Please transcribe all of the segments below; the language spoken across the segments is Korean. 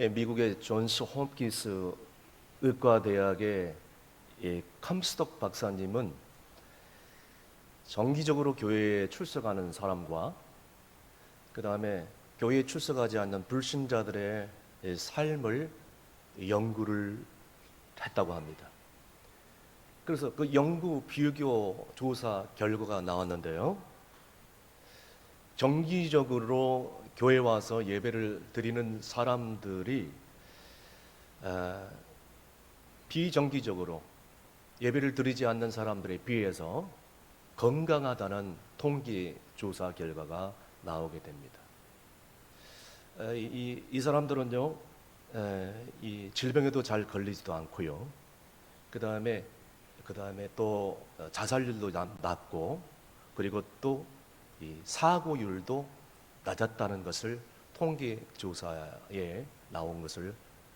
예, 미국의 존스 홈키스 의과대학의 이 컴스톡 박사님은 정기적으로 교회에 출석하는 사람과 그 다음에 교회에 출석하지 않는 불신자들의 이 삶을 연구를 했다고 합니다. 그래서 그 연구 비교 조사 결과가 나왔는데요. 정기적으로 교회 와서 예배를 드리는 사람들이 아, 비정기적으로 예배를 드리지 않는 사람들에 비해서 건강하다는 통계 조사 결과가 나오게 됩니다. 에, 이, 이 사람들은요, 에, 이 질병에도 잘 걸리지도 않고요. 그 다음에 그 다음에 또 어, 자살률도 낮- 낮고 그리고 또이 사고율도 낮았다는 것을 통계 조사에 나온 것을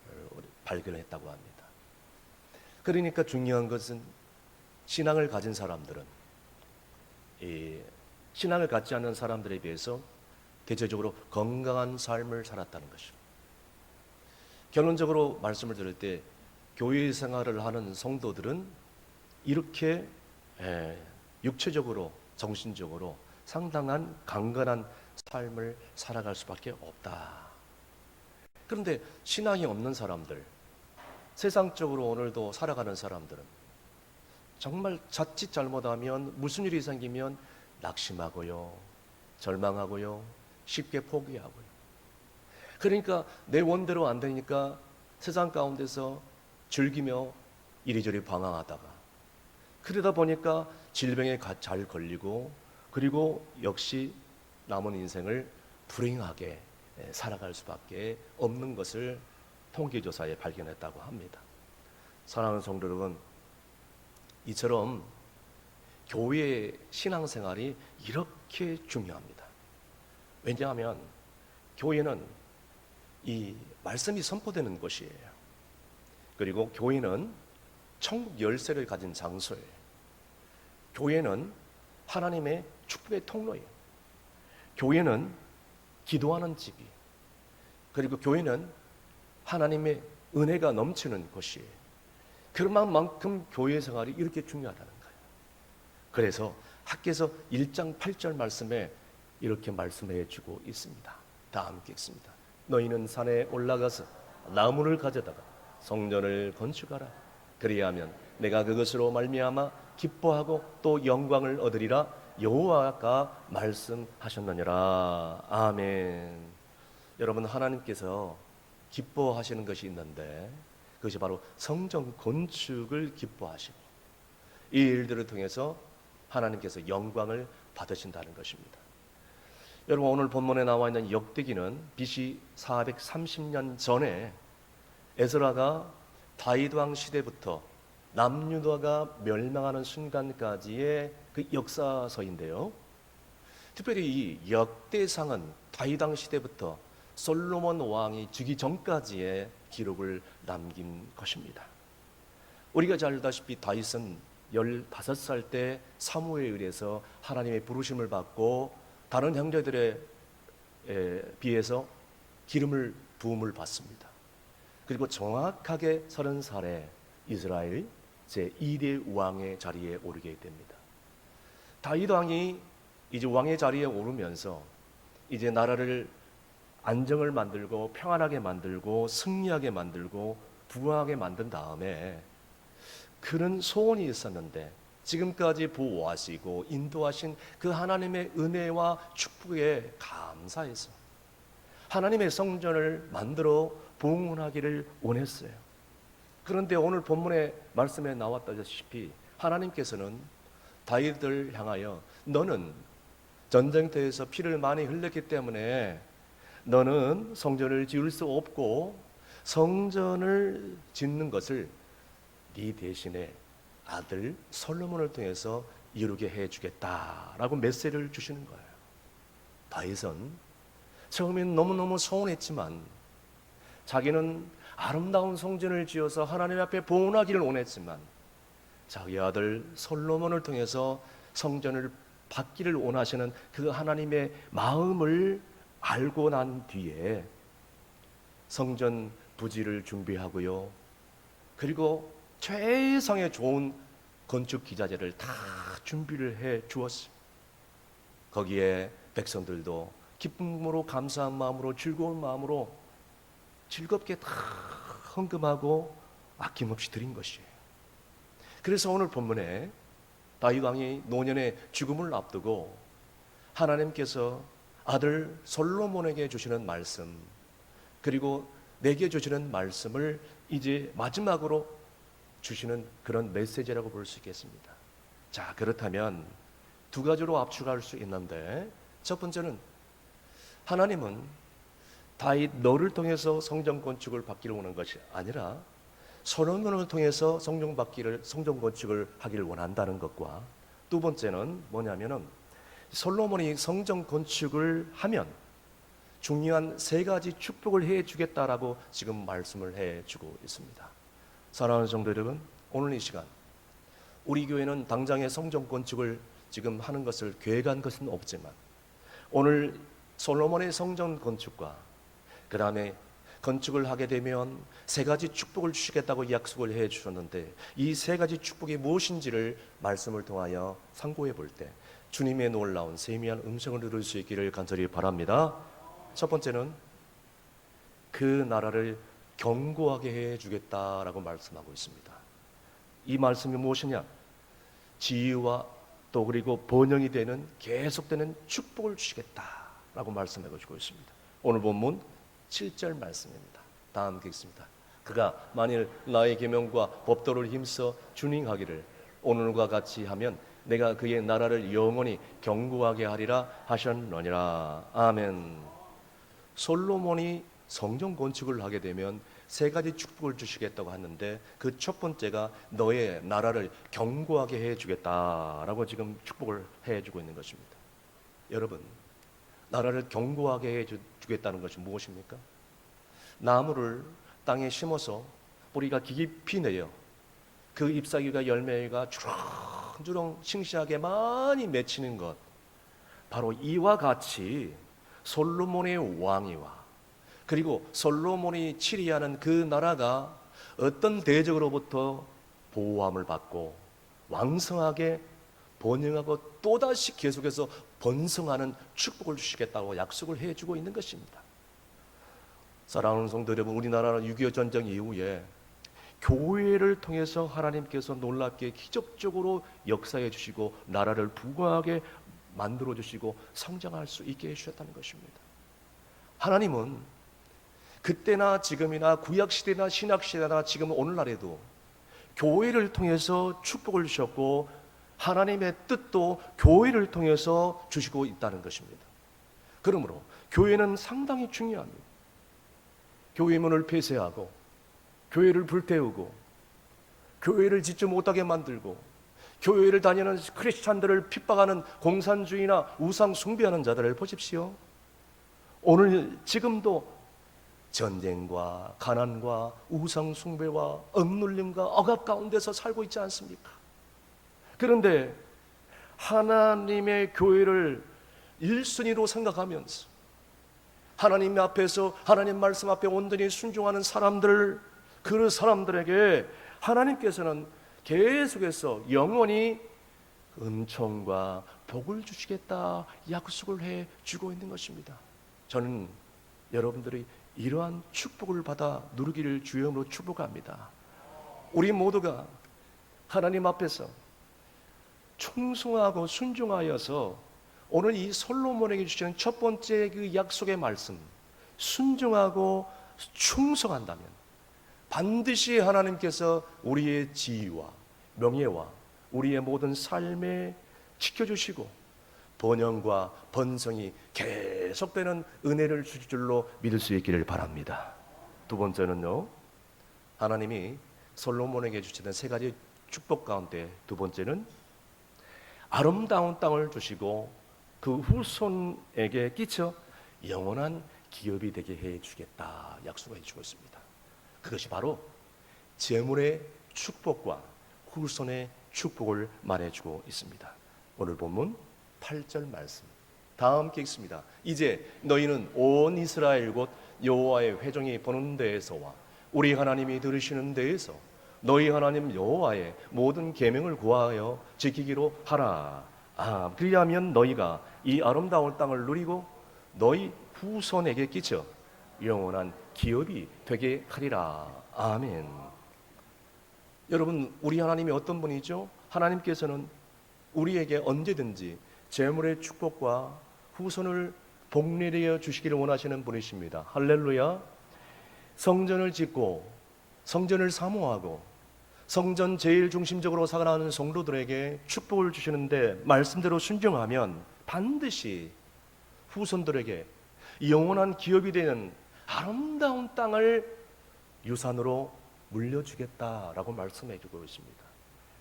어, 발견했다고 합니다. 그러니까 중요한 것은 신앙을 가진 사람들은 이 신앙을 갖지 않는 사람들에 비해서 대체적으로 건강한 삶을 살았다는 것입니다. 결론적으로 말씀을 드릴 때 교회 생활을 하는 성도들은 이렇게 에, 육체적으로 정신적으로 상당한 강건한 삶을 살아갈 수밖에 없다. 그런데 신앙이 없는 사람들, 세상적으로 오늘도 살아가는 사람들은 정말 자칫 잘못하면 무슨 일이 생기면 낙심하고요, 절망하고요, 쉽게 포기하고요. 그러니까 내 원대로 안 되니까 세상 가운데서 즐기며 이리저리 방황하다가 그러다 보니까 질병에 가- 잘 걸리고 그리고 역시 남은 인생을 불행하게 에, 살아갈 수밖에 없는 것을 통계조사에 발견했다고 합니다. 사랑하는 성도 여러분, 이처럼 교회의 신앙생활이 이렇게 중요합니다. 왜냐하면 교회는 이 말씀이 선포되는 곳이에요. 그리고 교회는 천국 열쇠를 가진 장소예요. 교회는 하나님의 축복의 통로예요. 교회는 기도하는 집이 그리고 교회는 하나님의 은혜가 넘치는 곳이에요. 그런 만큼 교회 생활이 이렇게 중요하다는 거예요. 그래서 학계에서 1장 8절 말씀에 이렇게 말씀해 주고 있습니다. 다 함께 읽습니다. 너희는 산에 올라가서 나무를 가져다가 성전을 건축하라. 그리하면 내가 그것으로 말미암아 기뻐하고 또 영광을 얻으리라 여호와가 말씀하셨느니라. 아멘. 여러분 하나님께서 기뻐하시는 것이 있는데 그것이 바로 성전 건축을 기뻐하시고 이 일들을 통해서 하나님께서 영광을 받으신다는 것입니다. 여러분 오늘 본문에 나와 있는 역대기는 BC 430년 전에 에스라가 다윗 왕 시대부터 남유다가 멸망하는 순간까지의 그 역사서인데요. 특별히 이 역대상은 왕 시대부터 솔로몬 왕이 죽기 전까지의 기록을 남긴 것입니다. 우리가 잘 알다시피 다윗은 15살 때 사무에 의해서 하나님의 부르심을 받고 다른 형제들에 에, 비해서 기름을 부음을 받습니다. 그리고 정확하게 30살에 이스라엘 제2대 왕의 자리에 오르게 됩니다. 다윗 왕이 이제 왕의 자리에 오르면서 이제 나라를 안정을 만들고 평안하게 만들고 승리하게 만들고 부강하게 만든 다음에 그런 소원이 있었는데 지금까지 보호하시고 인도하신 그 하나님의 은혜와 축복에 감사해서 하나님의 성전을 만들어 봉헌하기를 원했어요. 그런데 오늘 본문의 말씀에 나왔다시피 하나님께서는 다윗을 향하여 너는 전쟁터에서 피를 많이 흘렸기 때문에 너는 성전을 지을 수 없고 성전을 짓는 것을 네 대신에 아들 솔로몬을 통해서 이루게 해 주겠다라고 메시지를 주시는 거예요. 다윗은 처음엔 너무너무 서운했지만 자기는 아름다운 성전을 지어서 하나님 앞에 봉헌하기를 원했지만 자기 아들 솔로몬을 통해서 성전을 받기를 원하시는 그 하나님의 마음을 알고 난 뒤에 성전 부지를 준비하고요. 그리고 최상의 좋은 건축 기자재를 다 준비를 해 주었습니다. 거기에 백성들도 기쁨으로 감사한 마음으로 즐거운 마음으로 즐겁게 다 헌금하고 아낌없이 드린 것이에요. 그래서 오늘 본문에 다윗 왕이 노년의 죽음을 앞두고 하나님께서 아들 솔로몬에게 주시는 말씀 그리고 내게 주시는 말씀을 이제 마지막으로 주시는 그런 메시지라고 볼 수 있겠습니다. 자, 그렇다면 두 가지로 압축할 수 있는데 첫 번째는 하나님은 다윗 너를 통해서 성전 건축을 받기를 원하는 것이 아니라 솔로몬을 통해서 성전 받기를 성전 건축을 하기를 원한다는 것과 두 번째는 뭐냐면은 솔로몬이 성전 건축을 하면 중요한 세 가지 축복을 해 주겠다라고 지금 말씀을 해 주고 있습니다. 사랑하는 성도 여러분, 오늘 이 시간 우리 교회는 당장의 성전 건축을 지금 하는 것을 계획한 것은 없지만 오늘 솔로몬의 성전 건축과 그 다음에 건축을 하게 되면 세 가지 축복을 주시겠다고 약속을 해 주셨는데 이 세 가지 축복이 무엇인지를 말씀을 통하여 상고해 볼 때 주님의 놀라운 세미한 음성을 들을 수 있기를 간절히 바랍니다. 첫 번째는 그 나라를 견고하게 해 주겠다라고 말씀하고 있습니다. 이 말씀이 무엇이냐? 지위와 또 그리고 번영이 되는 계속되는 축복을 주시겠다라고 말씀해 주고 있습니다. 오늘 본문 7절 말씀입니다. 다 함께 읽습니다. 그가 만일 나의 계명과 법도를 힘써 준행하기를 오늘과 같이 하면 내가 그의 나라를 영원히 견고하게 하리라 하셨느니라. 아멘. 솔로몬이 성전 건축을 하게 되면 세 가지 축복을 주시겠다고 하는데 그 첫 번째가 너의 나라를 견고하게 해 주겠다라고 지금 축복을 해 주고 있는 것입니다. 여러분, 나라를 견고하게 해 주- 주겠다는 것이 무엇입니까? 나무를 땅에 심어서 뿌리가 깊이 내려 그 잎사귀가 열매가 주렁주렁 싱싱하게 많이 맺히는 것 바로 이와 같이 솔로몬의 왕이와 그리고 솔로몬이 치리하는 그 나라가 어떤 대적으로부터 보호함을 받고 왕성하게 번영하고 또다시 계속해서 번성하는 축복을 주시겠다고 약속을 해주고 있는 것입니다. 사랑하는 성도 여러분, 우리나라는 6.25 전쟁 이후에 교회를 통해서 하나님께서 놀랍게 기적적으로 역사해 주시고 나라를 부강하게 만들어 주시고 성장할 수 있게 해 주셨다는 것입니다. 하나님은 그때나 지금이나 구약 시대나 신약 시대나 지금 오늘날에도 교회를 통해서 축복을 주셨고 하나님의 뜻도 교회를 통해서 주시고 있다는 것입니다. 그러므로 교회는 상당히 중요합니다. 교회 문을 폐쇄하고 교회를 불태우고 교회를 짓지 못하게 만들고 교회를 다니는 크리스찬들을 핍박하는 공산주의나 우상 숭배하는 자들을 보십시오. 오늘 지금도 전쟁과 가난과 우상 숭배와 억눌림과 억압 가운데서 살고 있지 않습니까? 그런데 하나님의 교회를 1순위로 생각하면서 하나님 앞에서 하나님 말씀 앞에 온전히 순종하는 사람들 그 사람들에게 하나님께서는 계속해서 영원히 은총과 복을 주시겠다 약속을 해 주고 있는 것입니다. 저는 여러분들이 이러한 축복을 받아 누리기를 주여으로 축복합니다. 우리 모두가 하나님 앞에서 충성하고 순종하여서 오늘 이 솔로몬에게 주시는 첫 번째 그 약속의 말씀 순종하고 충성한다면 반드시 하나님께서 우리의 지위와 명예와 우리의 모든 삶에 지켜주시고 번영과 번성이 계속되는 은혜를 주실 줄로 믿을 수 있기를 바랍니다. 두 번째는요, 하나님이 솔로몬에게 주시는 세 가지 축복 가운데 두 번째는 아름다운 땅을 주시고 그 후손에게 끼쳐 영원한 기업이 되게 해 주겠다 약속해 주고 있습니다. 그것이 바로 재물의 축복과 후손의 축복을 말해 주고 있습니다. 오늘 본문 8절 말씀 다 함께 읽습니다. 이제 너희는 온 이스라엘 곧 여호와의 회종이 보는 데에서와 우리 하나님이 들으시는 데에서 너희 하나님 여호와의 모든 계명을 구하여 지키기로 하라. 아, 그리하면 너희가 이 아름다운 땅을 누리고 너희 후손에게 끼쳐 영원한 기업이 되게 하리라. 아멘. 여러분, 우리 하나님이 어떤 분이죠? 하나님께서는 우리에게 언제든지 재물의 축복과 후손을 복내려 주시기를 원하시는 분이십니다. 할렐루야. 성전을 짓고 성전을 사모하고 성전 제일 중심적으로 살아가는 성도들에게 축복을 주시는데 말씀대로 순종하면 반드시 후손들에게 영원한 기업이 되는 아름다운 땅을 유산으로 물려주겠다라고 말씀해 주고 있습니다.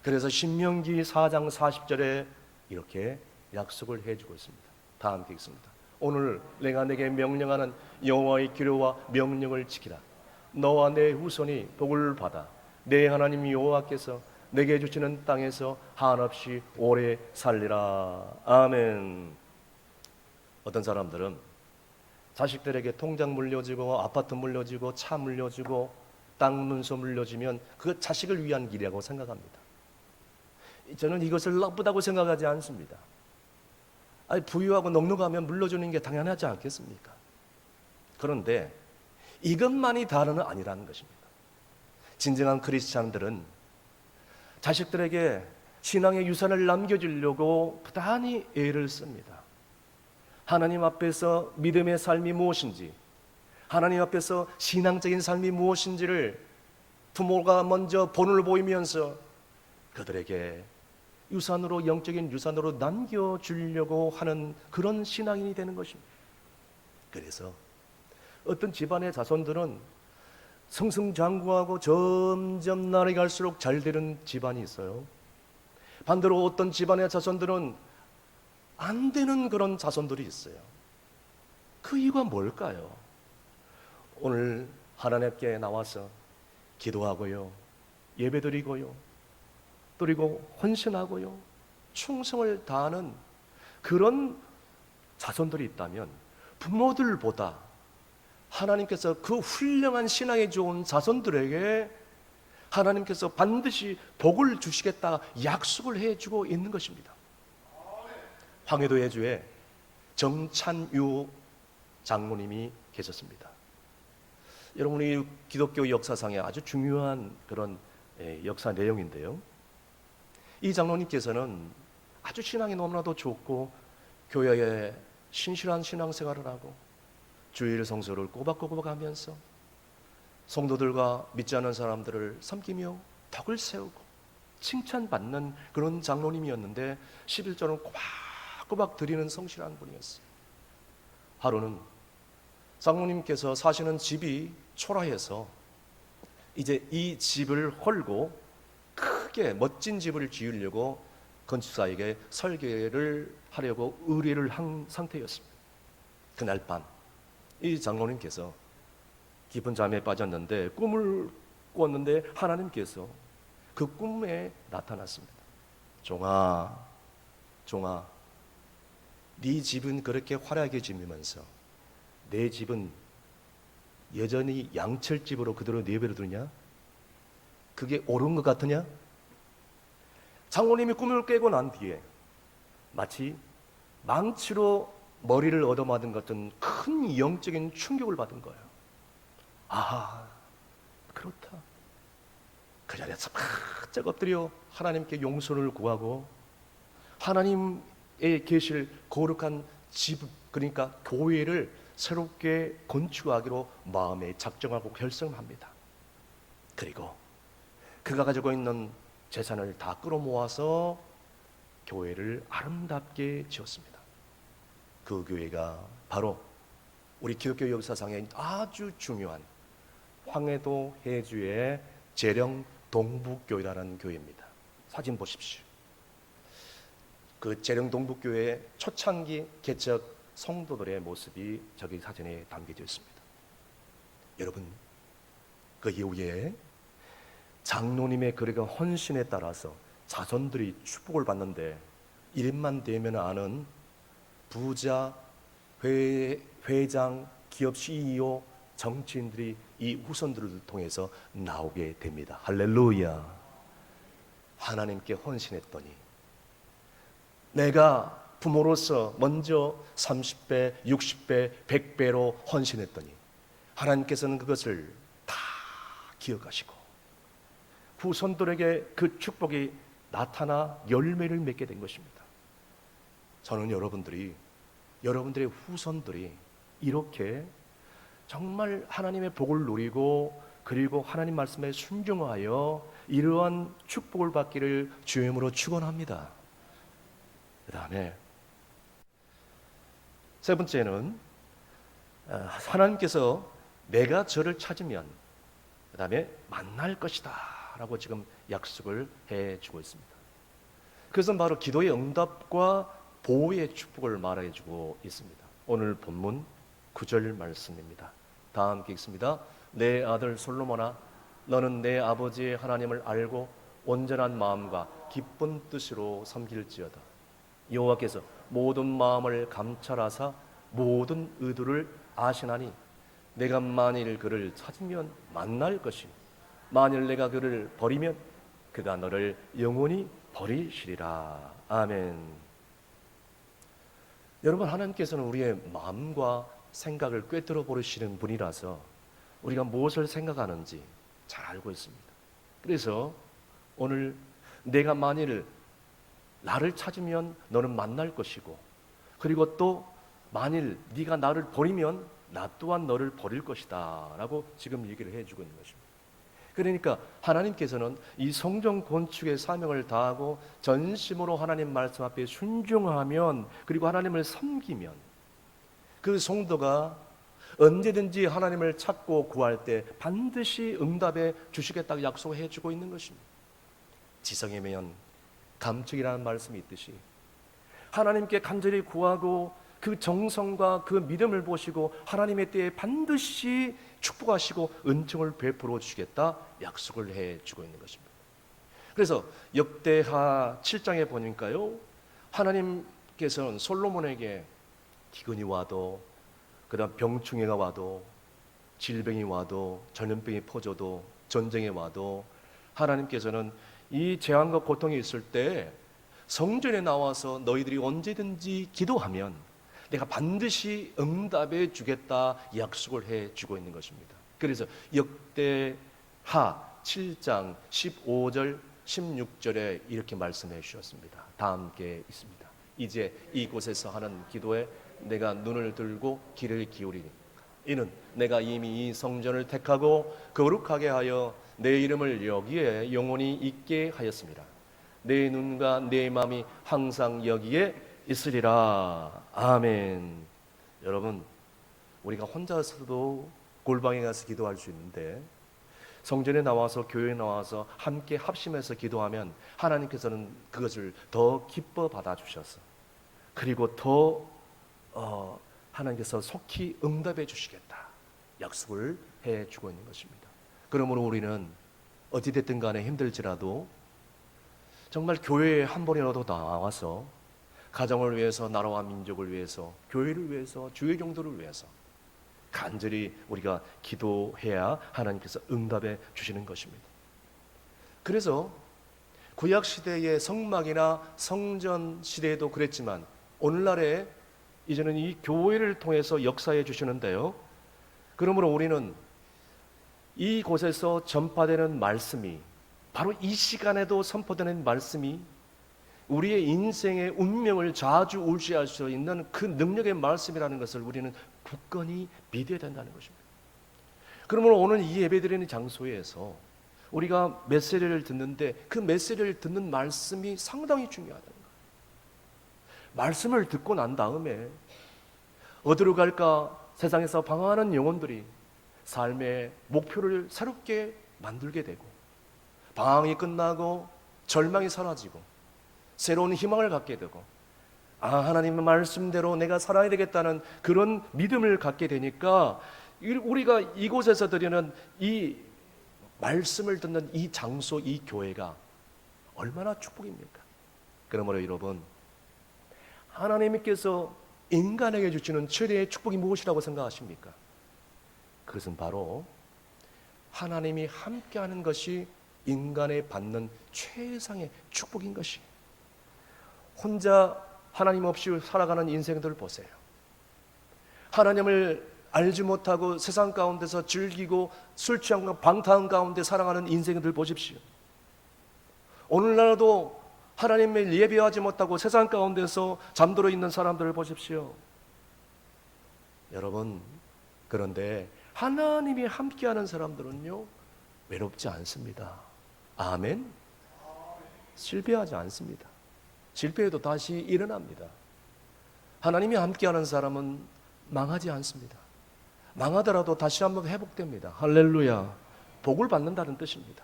그래서 신명기 4장 40절에 이렇게 약속을 해 주고 있습니다. 다 함께 읽습니다. 오늘 내가 내게 명령하는 여호와의 기료와 명령을 지키라. 너와 내 후손이 복을 받아 내 하나님 여호와께서 내게 주시는 땅에서 한없이 오래 살리라. 아멘. 어떤 사람들은 자식들에게 통장 물려주고 아파트 물려주고 차 물려주고 땅 문서 물려주면 그 자식을 위한 길이라고 생각합니다. 저는 이것을 나쁘다고 생각하지 않습니다. 아니 부유하고 넉넉하면 물려주는 게 당연하지 않겠습니까? 그런데 이것만이 다는 아니라는 것입니다. 진정한 크리스찬들은 자식들에게 신앙의 유산을 남겨주려고 부단히 애를 씁니다. 하나님 앞에서 믿음의 삶이 무엇인지, 하나님 앞에서 신앙적인 삶이 무엇인지를 부모가 먼저 본을 보이면서 그들에게 유산으로 영적인 유산으로 남겨 주려고 하는 그런 신앙인이 되는 것입니다. 그래서 어떤 집안의 자손들은 승승장구하고 점점 날이 갈수록 잘 되는 집안이 있어요. 반대로 어떤 집안의 자손들은 안 되는 그런 자손들이 있어요. 그 이유가 뭘까요? 오늘 하나님께 나와서 기도하고요, 예배드리고요, 그리고 헌신하고요, 충성을 다하는 그런 자손들이 있다면 부모들보다 하나님께서 그 훌륭한 신앙에 좋은 자손들에게 하나님께서 반드시 복을 주시겠다 약속을 해주고 있는 것입니다. 황해도 예주에 정찬유 장로님이 계셨습니다. 여러분이 기독교 역사상에 아주 중요한 그런 예, 역사 내용인데요. 이 장로님께서는 아주 신앙이 너무나도 좋고 교회에 신실한 신앙생활을 하고 주일 성소를 꼬박꼬박 하면서 성도들과 믿지 않는 사람들을 섬기며 덕을 세우고 칭찬받는 그런 장로님이었는데 11절은 꼬박꼬박 드리는 성실한 분이었어요. 하루는 장로님께서 사시는 집이 초라해서 이제 이 집을 헐고 크게 멋진 집을 지으려고 건축사에게 설계를 하려고 의뢰를 한 상태였습니다. 그날 밤 이 장로님께서 깊은 잠에 빠졌는데 꿈을 꿨는데 하나님께서 그 꿈에 나타났습니다. 종아, 종아, 네 집은 그렇게 화려하게 지으면서 내 집은 여전히 양철집으로 그대로 내버려두냐? 그게 옳은 것 같으냐? 장로님이 꿈을 깨고 난 뒤에 마치 망치로 머리를 얻어맞은 것 같은 큰 영적인 충격을 받은 거예요. 아, 그렇다. 그 자리에서 바짝 엎드려 하나님께 용서를 구하고 하나님의 계실 거룩한 집, 그러니까 교회를 새롭게 건축하기로 마음에 작정하고 결심합니다. 그리고 그가 가지고 있는 재산을 다 끌어모아서 교회를 아름답게 지었습니다. 그 교회가 바로 우리 기독교 역사상에 아주 중요한 황해도 해주의 재령 동북교회라는 교회입니다. 사진 보십시오. 그 재령 동북교회 초창기 개척 성도들의 모습이 저기 사진에 담겨져 있습니다. 여러분, 그 이후에 장로님의 그러가 헌신에 따라서 자손들이 축복을 받는데 이름만 되면 아는 부자, 회, 회장, 기업 CEO, 정치인들이 이 후손들을 통해서 나오게 됩니다. 할렐루야. 하나님께 헌신했더니 내가 부모로서 먼저 30배, 60배, 100배로 헌신했더니 하나님께서는 그것을 다 기억하시고 후손들에게 그 축복이 나타나 열매를 맺게 된 것입니다. 저는 여러분들이 여러분들의 후손들이 이렇게 정말 하나님의 복을 누리고 그리고 하나님 말씀에 순종하여 이러한 축복을 받기를 주임으로 축원합니다. 그다음에 세 번째는 어, 하나님께서 내가 저를 찾으면 그다음에 만날 것이다라고 지금 약속을 해 주고 있습니다. 그것은 바로 기도의 응답과 보호의 축복을 말해 주고 있습니다. 오늘 본문 9절 말씀입니다. 다 함께 읽습니다. 내 아들 솔로몬아 너는 내 아버지 하나님을 알고 온전한 마음과 기쁜 뜻으로 섬길지어다. 여호와께서 모든 마음을 감찰하사 모든 의도를 아시나니 내가 만일 그를 찾으면 만날 것이 만일 내가 그를 버리면 그가 너를 영원히 버리시리라. 아멘. 여러분 하나님께서는 우리의 마음과 생각을 꿰뚫어 보시는 분이라서 우리가 무엇을 생각하는지 잘 알고 있습니다. 그래서 오늘 내가 만일 나를 찾으면 너는 만날 것이고 그리고 또 만일 네가 나를 버리면 나 또한 너를 버릴 것이다라고 지금 얘기를 해 주고 있는 것입니다. 그러니까 하나님께서는 이 성전 건축의 사명을 다하고 전심으로 하나님 말씀 앞에 순종하면 그리고 하나님을 섬기면 그 성도가 언제든지 하나님을 찾고 구할 때 반드시 응답해 주시겠다고 약속해 주고 있는 것입니다. 지성이면 감축이라는 말씀이 있듯이 하나님께 간절히 구하고 그 정성과 그 믿음을 보시고 하나님의 때에 반드시 축복하시고 은총을 베풀어 주시겠다 약속을 해 주고 있는 것입니다. 그래서 역대하 7장에 보니까요. 하나님께서는 솔로몬에게 기근이 와도 그다음 병충해가 와도 질병이 와도 전염병이 퍼져도 전쟁이 와도 하나님께서는 이 재앙과 고통이 있을 때 성전에 나와서 너희들이 언제든지 기도하면 내가 반드시 응답해 주겠다 약속을 해 주고 있는 것입니다. 그래서 역대하 7장 15절 16절에 이렇게 말씀해 주셨습니다. 다 함께 있습니다. 이제 이곳에서 하는 기도에 내가 눈을 들고 귀를 기울이니 이는 내가 이미 이 성전을 택하고 거룩하게 하여 내 이름을 여기에 영원히 있게 하였습니다. 내 눈과 내 마음이 항상 여기에 있으리라. 아멘. 여러분, 우리가 혼자서도 골방에 가서 기도할 수 있는데 성전에 나와서 교회에 나와서 함께 합심해서 기도하면 하나님께서는 그것을 더 기뻐 받아 주셔서 그리고 더 어, 하나님께서 속히 응답해 주시겠다 약속을 해 주고 있는 것입니다. 그러므로 우리는 어찌 됐든 간에 힘들지라도 정말 교회에 한 번이라도 나와서 가정을 위해서 나라와 민족을 위해서 교회를 위해서 주의 정도를 위해서 간절히 우리가 기도해야 하나님께서 응답해 주시는 것입니다. 그래서 구약 시대의 성막이나 성전 시대에도 그랬지만 오늘날에 이제는 이 교회를 통해서 역사해 주시는데요. 그러므로 우리는 이곳에서 전파되는 말씀이 바로 이 시간에도 선포되는 말씀이 우리의 인생의 운명을 좌지우지할 수 있는 그 능력의 말씀이라는 것을 우리는 굳건히 믿어야 된다는 것입니다. 그러므로 오늘 이 예배드리는 장소에서 우리가 메시지를 듣는데 그 메시지를 듣는 말씀이 상당히 중요하다는 거예요. 말씀을 듣고 난 다음에 어디로 갈까 세상에서 방황하는 영혼들이 삶의 목표를 새롭게 만들게 되고 방황이 끝나고 절망이 사라지고 새로운 희망을 갖게 되고 아 하나님의 말씀대로 내가 살아야 되겠다는 그런 믿음을 갖게 되니까 우리가 이곳에서 드리는 이 말씀을 듣는 이 장소 이 교회가 얼마나 축복입니까? 그러므로 여러분 하나님께서 인간에게 주시는 최대의 축복이 무엇이라고 생각하십니까? 그것은 바로 하나님이 함께하는 것이 인간에 받는 최상의 축복인 것이. 혼자 하나님 없이 살아가는 인생들을 보세요. 하나님을 알지 못하고 세상 가운데서 즐기고 술 취한 방탕 가운데 살아가는 인생들 보십시오. 오늘날도 하나님을 예배하지 못하고 세상 가운데서 잠들어 있는 사람들을 보십시오. 여러분, 그런데 하나님이 함께하는 사람들은요, 외롭지 않습니다. 아멘? 실패하지 않습니다. 실패해도 다시 일어납니다. 하나님이 함께하는 사람은 망하지 않습니다. 망하더라도 다시 한번 회복됩니다. 할렐루야. 복을 받는다는 뜻입니다.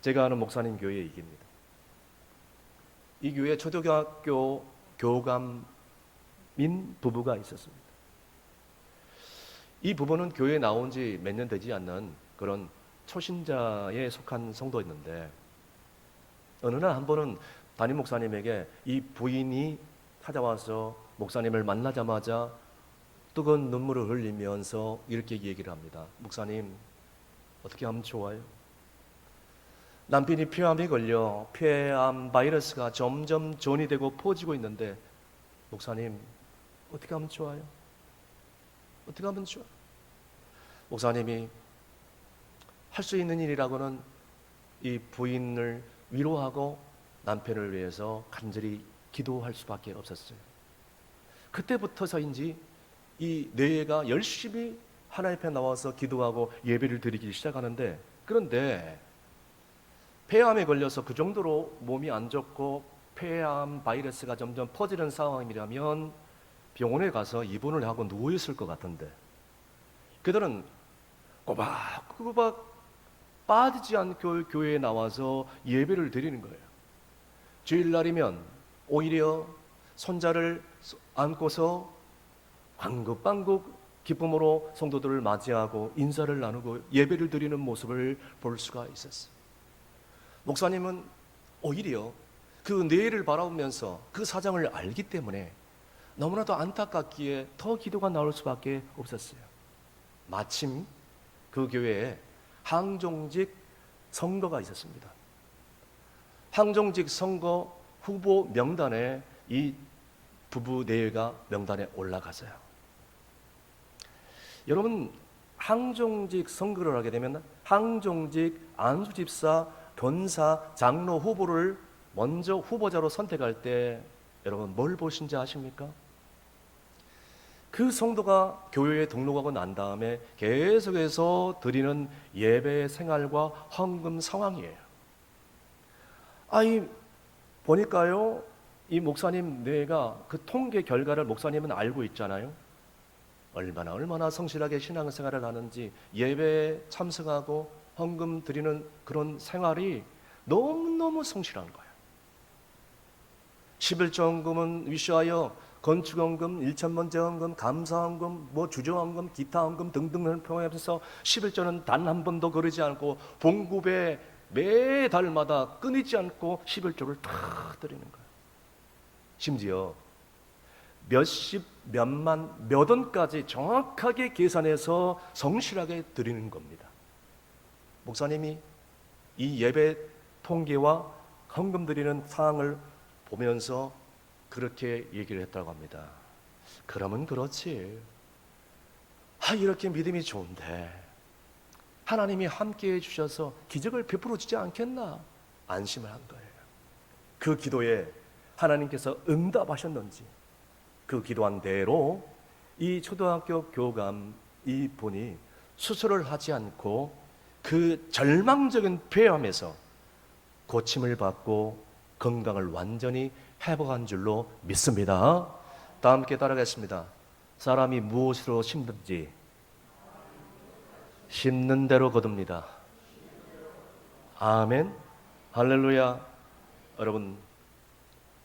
제가 아는 목사님 교회의 얘기입니다. 이 교회 초등학교 교감인 부부가 있었습니다. 이 부부는 교회에 나온 지 몇 년 되지 않는 그런 초신자에 속한 성도였는데 어느 날 한 번은 담임 목사님에게 이 부인이 찾아와서 목사님을 만나자마자 뜨거운 눈물을 흘리면서 이렇게 얘기를 합니다. 목사님, 어떻게 하면 좋아요? 남편이 폐암에 걸려 폐암 바이러스가 점점 전이되고 퍼지고 있는데 목사님, 어떻게 하면 좋아요? 어떻게 하면 좋아? 목사님이 할 수 있는 일이라고는 이 부인을 위로하고 남편을 위해서 간절히 기도할 수밖에 없었어요. 그때부터서인지 이 뇌가 열심히 하나님 앞에 나와서 기도하고 예배를 드리기 시작하는데 그런데 폐암에 걸려서 그 정도로 몸이 안 좋고 폐암 바이러스가 점점 퍼지는 상황이라면 병원에 가서 입원을 하고 누워 있을 것 같은데 그들은 꼬박꼬박 빠지지 않고 교회에 나와서 예배를 드리는 거예요. 주일날이면 오히려 손자를 안고서 방긋방긋 기쁨으로 성도들을 맞이하고 인사를 나누고 예배를 드리는 모습을 볼 수가 있었어요. 목사님은 오히려 그 내일을 바라보면서 그 사정을 알기 때문에 너무나도 안타깝기에 더 기도가 나올 수밖에 없었어요. 마침 그 교회에 항종직 선거가 있었습니다. 항종직 선거 후보 명단에 이 부부 네가 명단에 올라가서요. 여러분 항종직 선거를 하게 되면 항종직 안수집사 권사 장로 후보를 먼저 후보자로 선택할 때 여러분 뭘 보신지 아십니까? 그 성도가 교회에 등록하고 난 다음에 계속해서 드리는 예배 생활과 헌금 상황이에요. 아이 보니까요 이 목사님 뇌가 그 통계 결과를 목사님은 알고 있잖아요. 얼마나 얼마나 성실하게 신앙생활을 하는지 예배에 참석하고 헌금 드리는 그런 생활이 너무너무 성실한 거예요. 11조헌금은 위시하여 건축헌금, 일천번제헌금, 감사헌금, 뭐 주조헌금, 기타헌금 등등을 포함해서 11조는 단 한 번도 거르지 않고 봉급에 매달마다 끊이지 않고 11조를 다 드리는 거예요. 심지어 몇십, 몇만, 몇 원까지 정확하게 계산해서 성실하게 드리는 겁니다. 목사님이 이 예배 통계와 헌금 드리는 상황을 보면서 그렇게 얘기를 했다고 합니다. 그러면 그렇지. 아, 이렇게 믿음이 좋은데 하나님이 함께 해 주셔서 기적을 베풀어 주지 않겠나 안심을 한 거예요. 그 기도에 하나님께서 응답하셨는지 그 기도한 대로 이 초등학교 교감 이 분이 수술을 하지 않고 그 절망적인 폐암에서 고침을 받고 건강을 완전히 회복한 줄로 믿습니다. 다 함께 따라가겠습니다. 사람이 무엇으로 심든지 심는 대로 거둡니다. 아멘. 할렐루야. 여러분,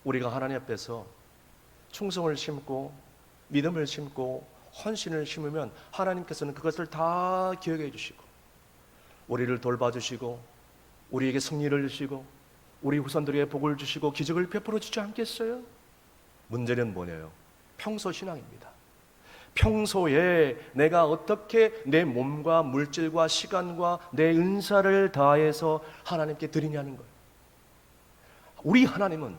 우리가 하나님 앞에서 충성을 심고 믿음을 심고 헌신을 심으면 하나님께서는 그것을 다 기억해 주시고 우리를 돌봐 주시고 우리에게 승리를 주시고 우리 후손들에게 복을 주시고 기적을 베풀어 주지 않겠어요? 문제는 뭐냐요? 평소 신앙입니다. 평소에 내가 어떻게 내 몸과 물질과 시간과 내 은사를 다해서 하나님께 드리냐는 거예요. 우리 하나님은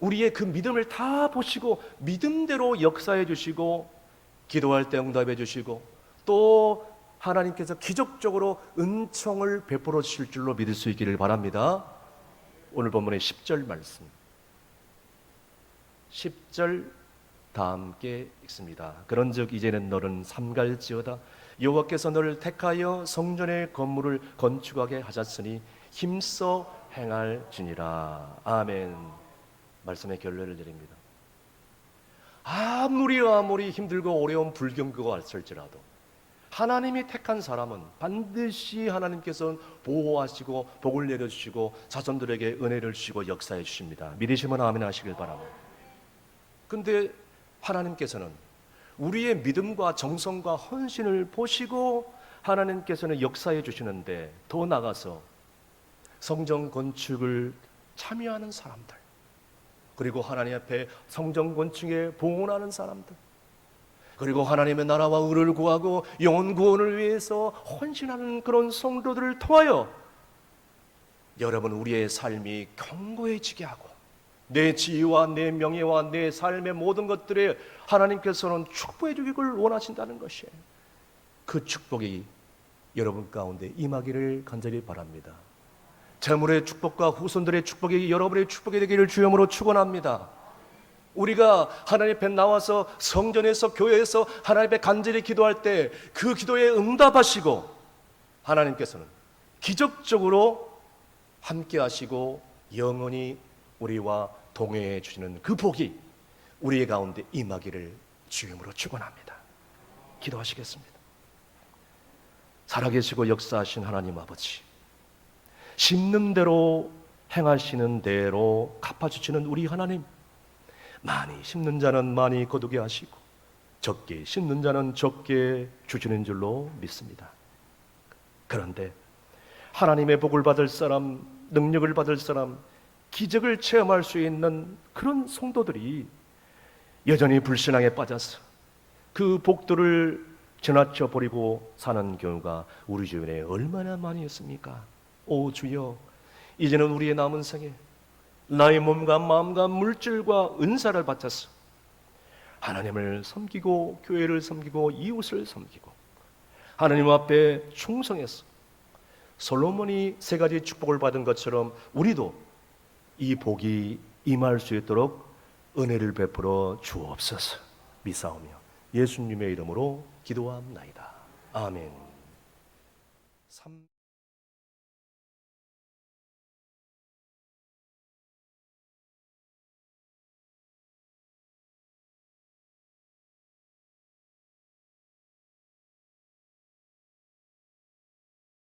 우리의 그 믿음을 다 보시고 믿음대로 역사해 주시고 기도할 때 응답해 주시고 또 하나님께서 기적적으로 은총을 베풀어 주실 줄로 믿을 수 있기를 바랍니다. 오늘 본문의 10절 말씀. 10절 다 함께 읽습니다. 그런즉 이제는 너는 삼갈지어다 여호와께서 너를 택하여 성전의 건물을 건축하게 하셨으니 힘써 행할지니라. 아멘. 말씀의 결론을 드립니다. 아무리 아무리 힘들고 어려운 불경거가 왔을지라도 하나님이 택한 사람은 반드시 하나님께서는 보호하시고 복을 내려주시고 자손들에게 은혜를 주시고 역사해 주십니다. 믿으시면 아멘 하시길 바랍니다. 근데 하나님께서는 우리의 믿음과 정성과 헌신을 보시고 하나님께서는 역사해 주시는데 더 나가서 성전 건축을 참여하는 사람들 그리고 하나님 앞에 성전 건축에 봉헌하는 사람들 그리고 하나님의 나라와 의를 구하고 영혼 구원을 위해서 헌신하는 그런 성도들을 통하여 여러분 우리의 삶이 견고해지게 하고 내 지위와 내 명예와 내 삶의 모든 것들에 하나님께서는 축복해 주기를 원하신다는 것이에요. 그 축복이 여러분 가운데 임하기를 간절히 바랍니다. 재물의 축복과 후손들의 축복이 여러분의 축복이 되기를 주여으로 축원합니다. 우리가 하나님 앞에 나와서 성전에서 교회에서 하나님 앞에 간절히 기도할 때 그 기도에 응답하시고 하나님께서는 기적적으로 함께 하시고 영원히 우리와 동행해 주시는 그 복이 우리의 가운데 임하기를 주임으로 축원합니다. 기도하시겠습니다. 살아계시고 역사하신 하나님 아버지 심는 대로 행하시는 대로 갚아주시는 우리 하나님 많이 심는 자는 많이 거두게 하시고 적게 심는 자는 적게 주시는 줄로 믿습니다. 그런데 하나님의 복을 받을 사람, 능력을 받을 사람, 기적을 체험할 수 있는 그런 성도들이 여전히 불신앙에 빠져서 그 복들을 지나쳐 버리고 사는 경우가 우리 주변에 얼마나 많이 있습니까? 오 주여, 이제는 우리의 남은 생에 나의 몸과 마음과 물질과 은사를 바쳐서 하나님을 섬기고 교회를 섬기고 이웃을 섬기고 하나님 앞에 충성해서 솔로몬이 세 가지 축복을 받은 것처럼 우리도 이 복이 임할 수 있도록 은혜를 베풀어 주옵소서 미사오며 예수님의 이름으로 기도합나이다. 아멘. 삼-